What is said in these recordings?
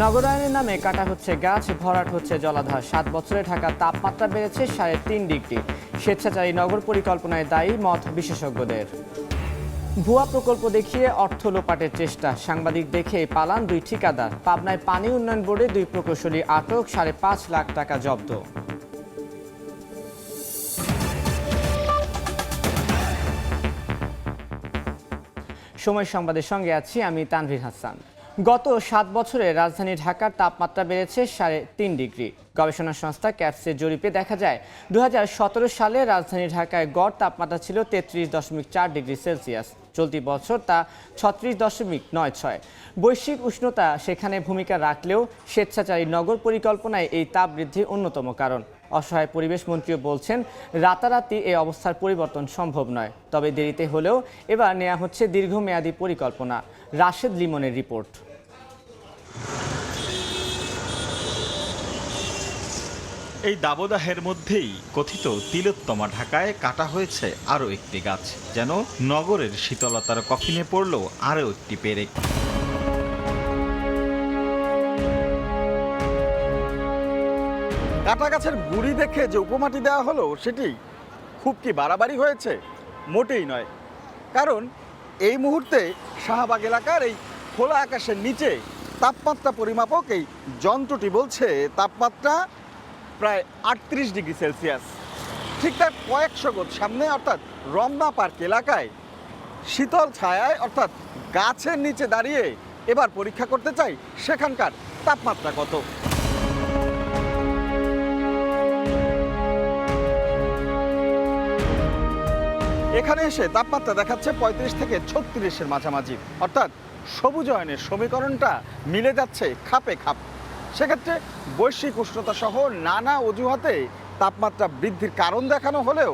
নগরায়নের নামে কাটা হচ্ছে গাছ, ভরাট হচ্ছে জলাধার। সাত বছরে ঢাকা তাপমাত্রা বেড়েছে সাড়ে তিন ডিগ্রি। স্বেচ্ছাচারী নগর পরিকল্পনায় দায়ী মত বিশেষজ্ঞদের। ভুয়া প্রকল্প দেখিয়ে অর্থ লোপাটের চেষ্টা। সাংবাদিক দেখে পালান দুই ঠিকাদার। পাবনায় পানি উন্নয়ন বোর্ডে দুই প্রকৌশলী আটক, সাড়ে পাঁচ লাখ টাকা জব্দ। সময় সংবাদের সঙ্গে আছি আমি তানভীর হাসান। গত সাত বছরে রাজধানী ঢাকার তাপমাত্রা বেড়েছে সাড়ে তিন ডিগ্রি। গবেষণা সংস্থা ক্যাপসের জরিপে দেখা যায় দু হাজার সতেরো সালে রাজধানী ঢাকায় গড় তাপমাত্রা ছিল তেত্রিশ দশমিক চার ডিগ্রি সেলসিয়াস। চলতি বছর তা ছত্রিশ দশমিক নয় ছয়। বৈশ্বিক উষ্ণতা সেখানে ভূমিকা রাখলেও স্বেচ্ছাচারী নগর পরিকল্পনায় এই তাপ বৃদ্ধি অন্যতম কারণ। অসহায় পরিবেশ মন্ত্রীও বলছেন, রাতারাতি এই অবস্থার পরিবর্তন সম্ভব নয়। তবে দেরিতে হলেও এবার নেওয়া হচ্ছে দীর্ঘমেয়াদী পরিকল্পনা। রাশেদ লিমনের রিপোর্ট। এই দাবদাহের মধ্যেই কথিত তিলোত্তমা ঢাকায় কাটা হয়েছে আরও একটি গাছ, যেন নগরের শীতলতার কফিনে পড়ল আরও একটি পেরেক। কাটা গাছের গুড়ি দেখে যে উপমাটি দেওয়া হলো, সেটি খুব কি বাড়াবাড়ি হয়েছে? মোটেই নয়। কারণ এই মুহূর্তে শাহবাগ এলাকার এই খোলা আকাশের নিচে তাপমাত্রা পরিমাপক এই যন্ত্রটি বলছে, তাপমাত্রা প্রায় আটত্রিশ ডিগ্রি সেলসিয়াস। ঠিক তার কয়েকশো গজ সামনে, অর্থাৎ রমনা পার্ক এলাকায় শীতল ছায়ায়, অর্থাৎ গাছের নিচে দাঁড়িয়ে এবার পরীক্ষা করতে চাই, সেখানকার তাপমাত্রা কত? এখানে এসে তাপমাত্রা দেখাচ্ছে পঁয়ত্রিশ থেকে ছত্রিশের মাঝামাঝি, অর্থাৎ সবুজায়নের সমীকরণটা মিলে যাচ্ছে খাপে খাপ। সেক্ষেত্রে বৈশ্বিক উষ্ণতা সহ নানা অজুহাতে তাপমাত্রা বৃদ্ধির কারণ দেখানো হলেও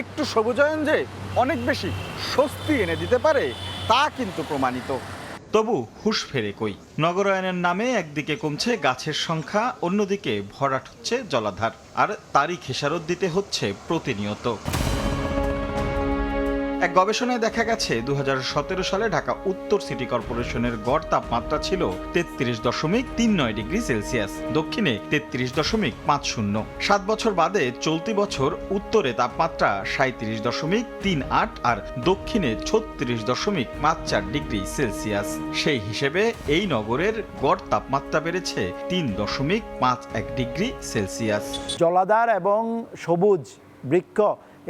একটু সবুজায়ন যে অনেক বেশি স্বস্তি এনে দিতে পারে, তা কিন্তু প্রমাণিত। তবু হুশ ফেরে কই? নগরায়নের নামে একদিকে কমছে গাছের সংখ্যা, অন্যদিকে ভরাট হচ্ছে জলাধার। আর তারই খেসারত দিতে হচ্ছে প্রতিনিয়ত। এক গবেষণায় দেখা গেছে দু হাজার সতেরো সালে ঢাকা উত্তর সিটি কর্পোরেশনের গড় তাপমাত্রা ছিল তেত্রিশ দশমিক তিন নয় ডিগ্রি সেলসিয়াস, দক্ষিণে তেত্রিশ দশমিক পাঁচ শূন্য। সাত বছর বাদে চলতি বছর উত্তরে তাপমাত্রা সাঁত্রিশ দশমিক তিন আট আর দক্ষিণে ছত্রিশ দশমিক পাঁচ চার ডিগ্রি সেলসিয়াস। সেই হিসেবে এই নগরের গড় তাপমাত্রা বেড়েছে তিন দশমিক পাঁচ এক ডিগ্রি সেলসিয়াস। জলাধার এবং সবুজ বৃক্ষ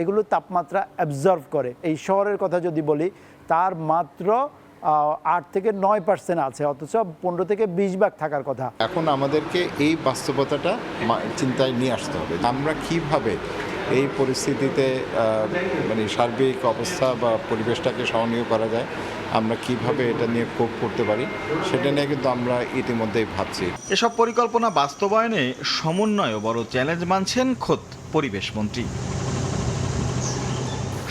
এগুলো তাপমাত্রা অ্যাবজর্ভ করে। এই শহরের কথা যদি বলি তার মাত্র আট থেকে নয় পার্সেন্ট আছে অথচ পনেরো থেকে বিশ ভাগ থাকার কথা। এখন আমাদেরকে এই বাস্তবতাটা চিন্তায় নিয়ে আসতে হবে। আমরা কীভাবে এই পরিস্থিতিতে মানে সার্বিক অবস্থা বা পরিবেশটাকে সহনীয় করা যায় আমরা কীভাবে এটা নিয়ে কোপ করতে পারি সেটা নিয়ে কিন্তু আমরা ইতিমধ্যেই ভাবছি। এসব পরিকল্পনা বাস্তবায়নে সমন্বয় বড় চ্যালেঞ্জ মানছেন খোদ পরিবেশ মন্ত্রী।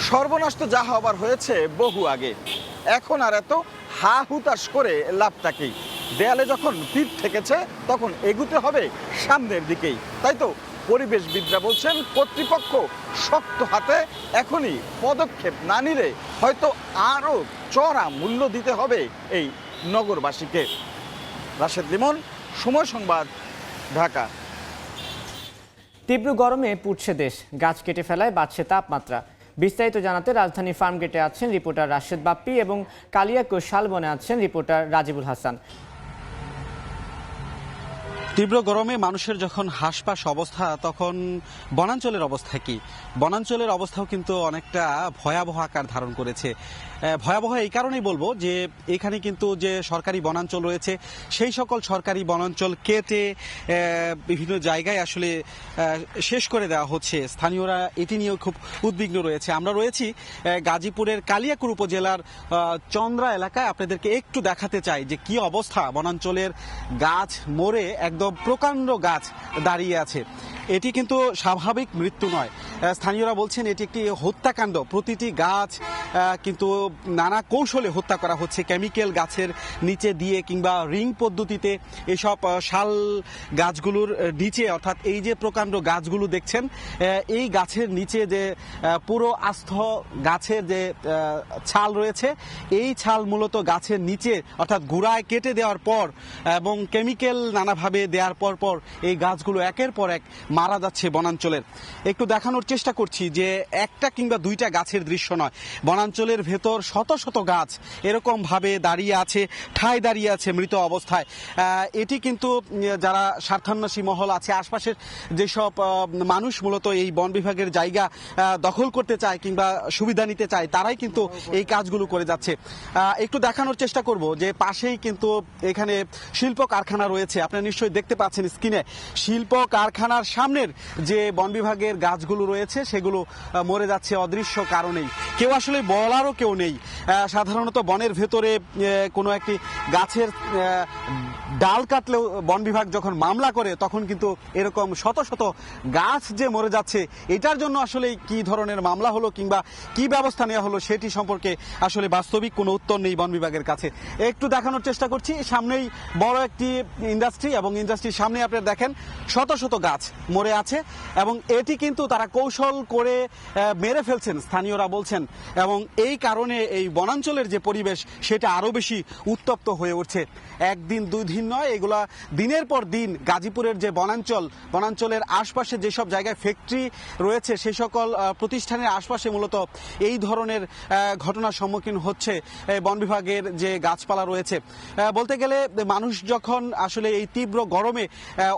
সর্বনাশ তো যা হবার হয়েছে বহু আগে। এখন আর এত হা হুতাশ করে লাভটা কি? দেয়ালে যখন পিঠ থেকেছে তখন এগুতে হবে সামনের দিকেই। তাই তো পরিবেশবিদরা বলছেন, কর্তৃপক্ষ শক্ত হাতে এখনই পদক্ষেপ না নিলে হয়তো আরও চড়া মূল্য দিতে হবে এই নগরবাসীকে। রাশেদ লিমন, সময় সংবাদ, ঢাকা। তীব্র গরমে পুড়ছে দেশ। গাছ কেটে ফেলায় বাড়ছে তাপমাত্রা। বিস্তারিত জানাতে রাজধানী ফার্মগেটে আছেন রিপোর্টার রাশেদ বাপ্পি এবং কালিয়াকো শালবনে আছেন রিপোর্টার রাজিবুল হাসান। তীব্র গরমে মানুষের যখন হাসপাস অবস্থা, তখন বনাঞ্চলের অবস্থা কি? বনাঞ্চলের অবস্থাও কিন্তু অনেকটা ভয়াবহ আকার ধারণ করেছে। ভয়াবহ এই কারণেই বলব যে, এখানে কিন্তু যে সরকারি বনাঞ্চল রয়েছে, সেই সকল সরকারি বনাঞ্চল কেটে বিভিন্ন জায়গায় আসলে শেষ করে দেওয়া হচ্ছে। স্থানীয়রা এটি নিয়েও খুব উদ্বিগ্ন রয়েছে। আমরা রয়েছি গাজীপুরের কালিয়াকুর উপজেলার চন্দ্রা এলাকায়। আপনাদেরকে একটু দেখাতে চাই যে কি অবস্থা বনাঞ্চলের গাছ মরে একদম প্রকাণ্ড গাছ দাঁড়িয়ে আছে। এটি কিন্তু স্বাভাবিক মৃত্যু নয়। স্থানীয়রা বলছেন এটি একটি হত্যাকাণ্ড। প্রতিটি গাছ কিন্তু নানা কৌশলে হত্যা করা হচ্ছে। কেমিক্যাল গাছের নিচে দিয়ে কিংবা রিং পদ্ধতিতে এসব শাল গাছগুলোর নিচে, অর্থাৎ এই যে প্রকাণ্ড গাছগুলো দেখছেন এই গাছের নিচে যে পুরো আস্থ গাছের যে ছাল রয়েছে, এই ছাল মূলত গাছের নিচে, অর্থাৎ গুড়ায় কেটে দেওয়ার পর, এবং কেমিক্যাল নানাভাবে দেওয়ার পর পর এই গাছগুলো একের পর এক মারা যাচ্ছে বনাঞ্চলের। একটু দেখানোর চেষ্টা করছি যে একটা কিংবা দুইটা গাছের দৃশ্য নয়, বনাঞ্চলের ভেতর শত শত গাছ এরকম ভাবে দাঁড়িয়ে আছে, ঠায় দাঁড়িয়ে আছে মৃত অবস্থায়। এটি কিন্তু যারা স্বার্থান্বেষী মহল আছে, আশপাশের যেসব মানুষ মূলত এই বন বিভাগের জায়গা দখল করতে চায় কিংবা সুবিধা নিতে চায়, তারাই কিন্তু এই কাজগুলো করে যাচ্ছে। একটু দেখানোর চেষ্টা করব যে পাশেই কিন্তু এখানে শিল্প কারখানা রয়েছে। আপনারা নিশ্চয়ই পাচ্ছেন স্ক্রিনে শিল্প কারখানার সামনের যে বন বিভাগের গাছগুলো রয়েছে, সেগুলো মরে যাচ্ছে অদৃশ্য কারণেই। কেউ আসলে বলারও কেউ নেই। সাধারণত বনের ভেতরে কোনো একটি গাছের ডাল কাটলেও বন বিভাগ যখন মামলা করে, তখন কিন্তু এরকম শত শত গাছ যে মরে যাচ্ছে, এটার জন্য আসলে কি ধরনের মামলা হলো কিংবা কি ব্যবস্থা নেওয়া হলো সেটি সম্পর্কে আসলে বাস্তবিক কোনো উত্তর নেই বন বিভাগের কাছে। একটু দেখানোর চেষ্টা করছি, সামনেই বড় একটি ইন্ডাস্ট্রি এবং ইন্ডাস্ট্রির সামনে আপনারা দেখেন, শত শত গাছ মরে আছে এবং এটি কিন্তু তারা কৌশল করে মেরে ফেলছেন, স্থানীয়রা বলছেন। এবং এই কারণে এই বনাঞ্চলের যে পরিবেশ, সেটা আরও বেশি উত্তপ্ত হয়ে উঠছে। একদিন, দুই দিন নয়, এগুলা দিনের পর দিন গাজীপুরের যে বনাঞ্চল, বনাঞ্চলের আশপাশে যেসব জায়গায় ফ্যাক্টরি রয়েছে সেই সকল প্রতিষ্ঠানের আশপাশে মূলত এই ধরনের ঘটনার সম্মুখীন হচ্ছে বন বিভাগের যে গাছপালা রয়েছে। বলতে গেলে মানুষ যখন আসলে এই তীব্র গরমে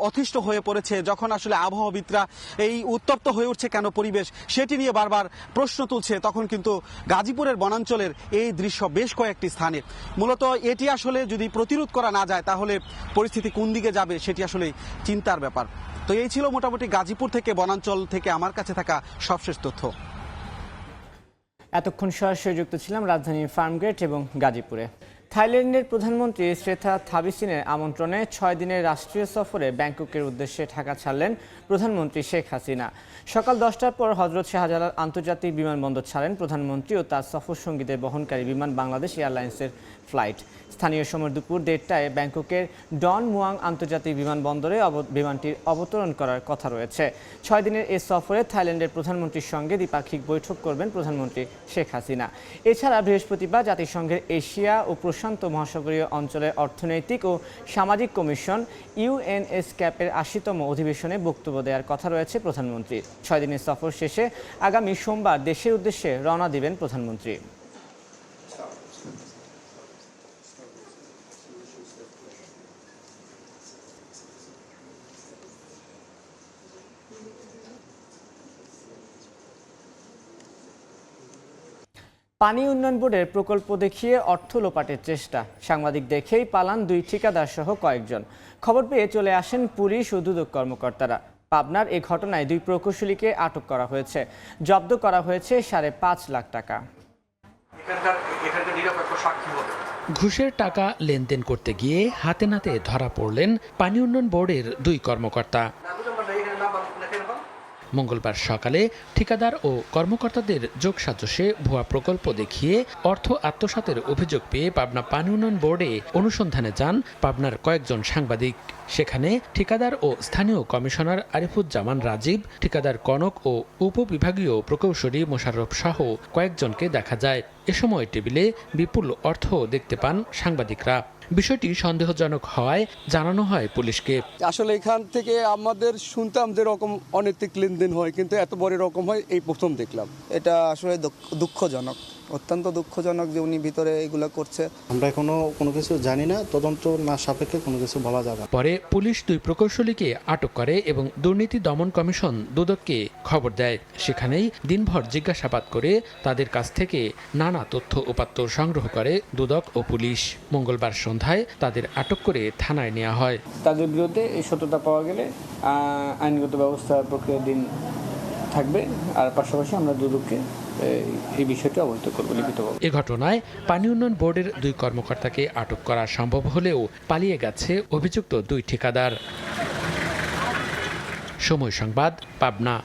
অতিষ্ঠ হয়ে পড়েছে, যখন আসলে আবহাওয়াবিদরা এই উত্তপ্ত হয়ে উঠছে কেন পরিবেশ, সেটি নিয়ে বারবার প্রশ্ন তুলছে, তখন কিন্তু গাজীপুরের বনাঞ্চলের এই দৃশ্য বেশ কয়েকটি স্থানে। মূলত এটি আসলে যদি প্রতিরোধ করা না যায়, তাহলে পরিস্থিতি কোন দিকে যাবে সেটি আসলে চিন্তার ব্যাপার। তো এই ছিল মোটামুটি গাজীপুর থেকে, বনাঞ্চল থেকে আমার কাছে থাকা সবশেষ তথ্য। এতক্ষণ সরাসরি যুক্ত ছিলাম রাজধানীর ফার্মগেট এবং গাজীপুরে। থাইল্যান্ডের প্রধানমন্ত্রী শ্রেথা থাবিসিনের আমন্ত্রণে ছয় দিনের রাষ্ট্রীয় সফরে ব্যাংককের উদ্দেশ্যে ঢাকা ছাড়লেন প্রধানমন্ত্রী শেখ হাসিনা। সকাল দশটার পর হজরত শাহজালাল আন্তর্জাতিক বিমানবন্দর ছাড়েন প্রধানমন্ত্রী ও তার সফর সঙ্গীদের বহনকারী বিমান বাংলাদেশ এয়ারলাইন্সের ফ্লাইট। স্থানীয় সময় দুপুর দেড়টায় ব্যাংককের ডন মুয়াং আন্তর্জাতিক বিমানবন্দরে বিমানটির অবতরণ করার কথা রয়েছে। ছয় দিনের এই সফরে থাইল্যান্ডের প্রধানমন্ত্রীর সঙ্গে দ্বিপাক্ষিক বৈঠক করবেন প্রধানমন্ত্রী শেখ হাসিনা। এছাড়া বৃহস্পতিবার জাতিসংঘের এশিয়া ও প্রশান্ত মহাসাগরীয় অঞ্চলের অর্থনৈতিক ও সামাজিক কমিশন ইউএনএস ক্যাপের আশিতম অধিবেশনে বক্তব্য দেওয়ার কথা রয়েছে প্রধানমন্ত্রীর। ছয় দিনের সফর শেষে আগামী সোমবার দেশের উদ্দেশ্যে রওনা দিবেন প্রধানমন্ত্রী। পানি উন্নয়ন বোর্ডের প্রকল্প দেখিয়ে অর্থ লোপাটের চেষ্টা। সাংবাদিক দেখেই পালান দুই ঠিকাদার সহ কয়েকজন। খবর পেয়ে চলে আসেন পুলিশ ও দুদক কর্মকর্তারা। পাবনার এই ঘটনায় দুই প্রকৌশলীকে আটক করা হয়েছে। জব্দ করা হয়েছে সাড়ে পাঁচ লাখ টাকা। ঘুষের টাকা লেনদেন করতে গিয়ে হাতে নাতে ধরা পড়লেন পানি উন্নয়ন বোর্ডের দুই কর্মকর্তা। মঙ্গলবার সকালে ঠিকাদার ও কর্মকর্তাদের যোগসাজশে ভুয়া প্রকল্প দেখিয়ে অর্থ আত্মসাতের অভিযোগ পেয়ে পাবনা পানি উন্নয়ন বোর্ডে অনুসন্ধানে যান পাবনার কয়েকজন সাংবাদিক। সেখানে ঠিকাদার ও স্থানীয় কমিশনার আরিফুজ্জামান রাজীব, ঠিকাদার কনক ও উপবিভাগীয় প্রকৌশলী মোশাররফ সহ কয়েকজনকে দেখা যায়। এ সময় টেবিলে বিপুল অর্থ দেখতে পান সাংবাদিকরা। বিষয়টি সন্দেহজনক হওয়ায় জানানো হয় পুলিশকে। আসলে এখান থেকে আমাদের শুনতাম যে রকম অনৈতিক লেনদেন হয় কিন্তু এত বড় রকম হয় এই প্রথম দেখলাম। এটা আসলে দুঃখজনক। অত্যন্ত দুঃখজনক যে উনি ভিতরে এগুলো করছে। আমরা এখনও কোনো কিছু জানি না তদন্ত না সাপেক্ষে কোনো কিছু বলা যাবে না। পরে পুলিশ দুই প্রকৌশলীকে আটক করে এবং দুর্নীতি দমন কমিশন দুদককে খবর দেয়। সেখানেই দিনভর জিজ্ঞাসাবাদ করে তাদের কাছ থেকে নানা তথ্য উপাত্ত সংগ্রহ করে দুদক ও পুলিশ। মঙ্গলবার সন্ধ্যায় তাদের আটক করে থানায় নেওয়া হয়। তাদের বিরুদ্ধে এই সত্যতা পাওয়া গেলে আহ, আইনগত ব্যবস্থা প্রক্রিয়া দিন থাকবে। আর পাশাপাশি আমরা দুদককে এই বিষয়টি অবহিত করব লিখিতভাবে এ ঘটনায় পানি উন্নয়ন বোর্ডের দুই কর্মকর্তাকে আটক করা সম্ভব হলেও পালিয়ে গেছে অভিযুক্ত দুই ঠিকাদার। সময় সংবাদ পাবনা।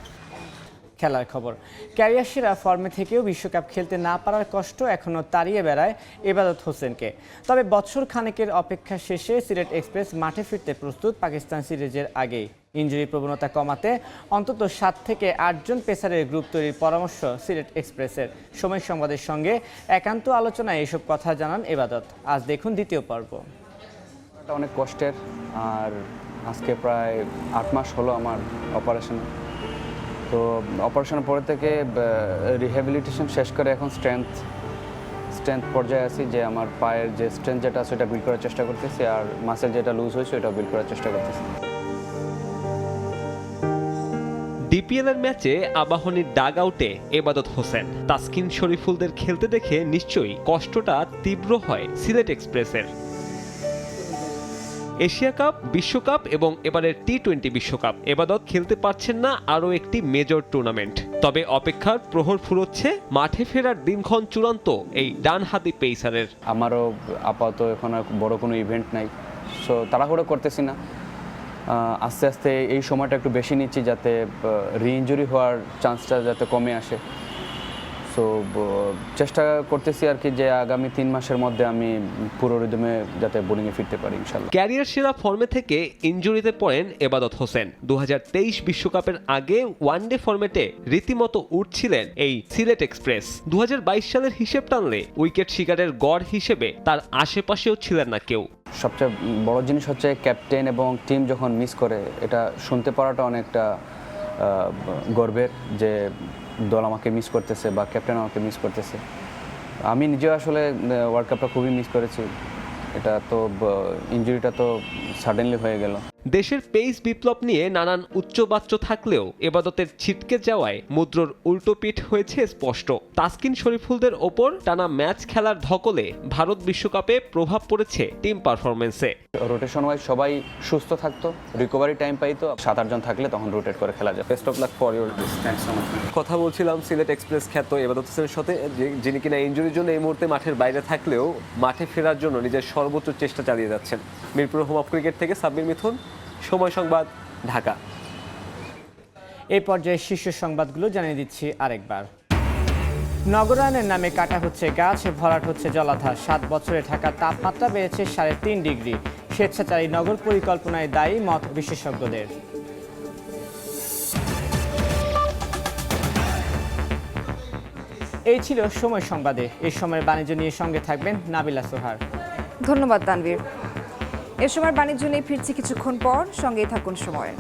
খেলার খবর। ক্যারিয়ার সেরা ফর্মে থেকেও বিশ্বকাপ খেলতে না পারার কষ্ট এখনও তাড়িয়ে বেড়ায় এবাদত হোসেনকে। তবে বছর খানেকের অপেক্ষা শেষে সিলেট এক্সপ্রেস মাঠে ফিরতে প্রস্তুত পাকিস্তান সিরিজের আগেই। ইঞ্জুরি প্রবণতা কমাতে অন্তত সাত থেকে আটজন পেসারের গ্রুপ তৈরির পরামর্শ সিলেট এক্সপ্রেসের। সময় সংবাদের সঙ্গে একান্ত আলোচনায় এসব কথা জানান এবাদত। আজ দেখুন দ্বিতীয় পর্ব। অনেক কষ্টের, আর আজকে প্রায় আট মাস হলো আমার অপারেশন তো অপারেশনের পরে থেকে রিহ্যাবিলিটেশন শেষ করে এখন স্ট্রেংথ স্ট্রেংথ পর্যায়ে আছি যে আমার পায়ের যে স্ট্রেংথ যেটা আছে সেটা বিল্ড করার চেষ্টা করতেছি, আর মাসেল যেটা লুজ হয়েছে ওটা বিল্ড করার চেষ্টা করতেছি। ডিপিএল এর ম্যাচে আবাহনীর ডাগ আউটে এবাদত হোসেন। তাসকিন শরীফুলদের খেলতে দেখে নিশ্চয়ই কষ্টটা তীব্র হয় সিলেট এক্সপ্রেসের। এশিয়া কাপ, বিশ্বকাপ এবং এবারের টি টোয়েন্টি বিশ্বকাপ এবাদত খেলতে পারছেন না আরও একটি মেজর টুর্নামেন্ট। তবে অপেক্ষার প্রহর ফুরোচ্ছে, মাঠে ফেরার দিনক্ষণ চূড়ান্ত এই ডানহাতি পেইসারের। আমারও আপাতত এখন বড় কোনো ইভেন্ট নাই সো তাড়াহুড়ো করতেছি না। আস্তে আস্তে এই সময়টা একটু বেশি নিচ্ছি যাতে রি ইঞ্জুরি হওয়ার চান্সটা যাতে কমে আসে। সো চেষ্টা করতেছি আর কি যে আগামী তিন মাসের মধ্যে আমি পুরো রিদমে যাতে বোলিংয়ে ফিরতে পারি ইনশাল্লাহ। ক্যারিয়ার সেরা ফর্মে থেকে ইনজুরিতে পড়েন এবাদত হোসেন। দু বিশ্বকাপের আগে ওয়ানডে ফর্মেটে রীতিমতো উঠছিলেন এই সিলেট এক্সপ্রেস। দু হাজার বাইশ সালের হিসেব টানলে উইকেট শিকারের গড় হিসেবে তার আশেপাশেও ছিলেন না কেউ। সবচেয়ে বড় জিনিস হচ্ছে ক্যাপ্টেন এবং টিম যখন মিস করে এটা শুনতে পারাটা অনেকটা গর্বের যে দল আমাকে মিস করতেছে বা ক্যাপ্টেন আমাকে মিস করতেছে। আমি নিজেও আসলে ওয়ার্ল্ড কাপটা খুবই মিস করেছি। এটা তো ইঞ্জুরিটা তো সাডেনলি হয়ে গেল। দেশের পেস বিপ্লব নিয়ে নানান উচ্চবাচ্য থাকলেও এবাদতের ছিটকে যাওয়ায় মুদ্রর উল্টোপিঠ হয়েছে স্পষ্ট। তাসকিন শরীফুলদের ওপর টানা ম্যাচ খেলার ধকলে ভারত বিশ্বকাপে প্রভাব পড়েছে টিম পারফরমেন্সে রোটেশন ওয়াইজ সবাই সুস্থ থাকতো রিকভারি টাইম পাইতো সাত আটজন থাকলে তখন রোটেট করে খেলা যায়। Best of luck for your কথা বলছিলাম সিলেট এক্সপ্রেস খ্যাত এবাদত হোসেনের সাথে যে- যিনি কিনা ইঞ্জুরির জন্য এই মুহূর্তে মাঠের বাইরে থাকলেও মাঠে ফেরার জন্য নিজের সর্বোচ্চ চেষ্টা চালিয়ে যাচ্ছেন। মিরপুর হোম অফ ক্রিকেট থেকে সাব্বির মিথুন সময় সংবাদ ঢাকা। এই পর্যায়ে শীর্ষ সংবাদগুলো জানিয়ে দিচ্ছি আরেকবার। নগরায়নের নামে কাটা হচ্ছে গাছ ভরাট হচ্ছে জলাধার। সাত বছরে ঢাকার তাপমাত্রা বেড়েছে সাড়ে তিন ডিগ্রি। স্বেচ্ছাচারী নগর পরিকল্পনায় দায়ী মত বিশেষজ্ঞদের। এই ছিল সময় সংবাদে। এই সময়ের বাণিজ্য নিয়ে সঙ্গে থাকবেন নাবিলা সোহার। ধন্যবাদ তানভীর। এ সময় বাণিজ্য নিয়ে ফিরছি কিছুক্ষণ পর সঙ্গেই থাকুন সময়।